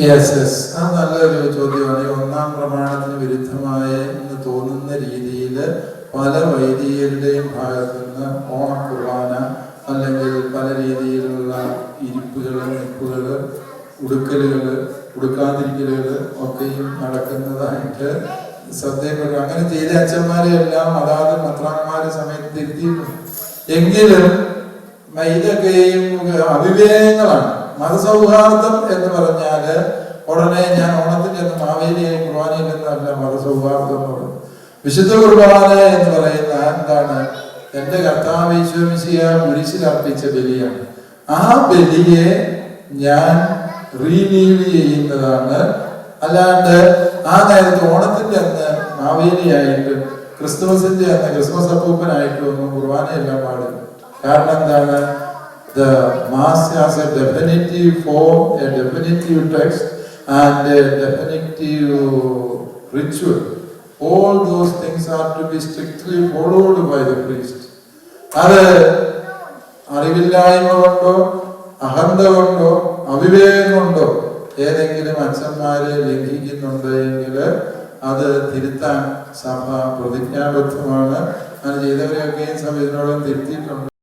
Yes yes അത് നല്ലൊരു ചോദ്യമാണ്. ഈ ഒന്നാം പ്രമാണത്തിന് വിരുദ്ധമായ എന്ന് തോന്നുന്ന രീതിയിൽ പല വൈദികരുടെയും ഭാഗത്തു നിന്ന് ഓണക്കുർബാന അല്ലെങ്കിൽ പല രീതിയിലുള്ള ഇരിപ്പുകൾ നിൽപ്പുകൾ ഉടുക്കലുകൾ ഉടുക്കാതിരിക്കലുകൾ ഒക്കെയും നടക്കുന്നതായിട്ട് ശ്രദ്ധയപ്പെട്ടു അങ്ങനെ ചെയ്ത അച്ഛന്മാരെയെല്ലാം അതാത് മത്രാന്മാരെ സമയത്ത് തിരുത്തിയിട്ടുണ്ട്. എങ്കിലും ഇതൊക്കെയും അവിവേകങ്ങളാണ് മതസൗഹാർദ്ദം എന്ന് പറഞ്ഞാൽ ഉടനെ ഞാൻ ഓണത്തിന്റെ ഒന്ന് മാവേലിയെ കുർബാനയിൽ നിന്നല്ല മതസൗഹാർദ്ദം എന്ന് പറയുന്നത്. വിശുദ്ധ കുർബാന എന്ന് പറയുന്ന എന്താണ്? എന്റെ കർത്താവ് ഈശോമിശിയ കുരിശിലർപ്പിച്ച ബലിയാണ്. ആ ബലിയെ ഞാൻ റീലീവ് ചെയ്യുന്നതാണ്. അല്ലാണ്ട് ആ നേരത്തെ ഓണത്തിന്റെ അന്ന് മാവേലിയായിട്ട് ക്രിസ്തുമസിന്റെ അന്ന് ക്രിസ്മസ് അപ്പൂപ്പനായിട്ടും ഒന്നും കുർബാനയെല്ലാം പാടില്ല. കാരണം എന്താണ്? The mass has a definitive form, a definitive text, and a definitive ritual. All those things are to be strictly followed by the priest. അത് അറിവില്ലായ്മ കൊണ്ടോ അഹന്ത കൊണ്ടോ അവിവേകം കൊണ്ടോ ഏതെങ്കിലും അച്ഛന്മാരെ ലംഘിക്കുന്നുണ്ട് എങ്കിൽ അത് തിരുത്താൻ സഭ പ്രതിജ്ഞാബദ്ധമാണ് അത് ചെയ്തവരെയൊക്കെയും സഭ ഇതിനോടും തിരുത്തിയിട്ടുണ്ട്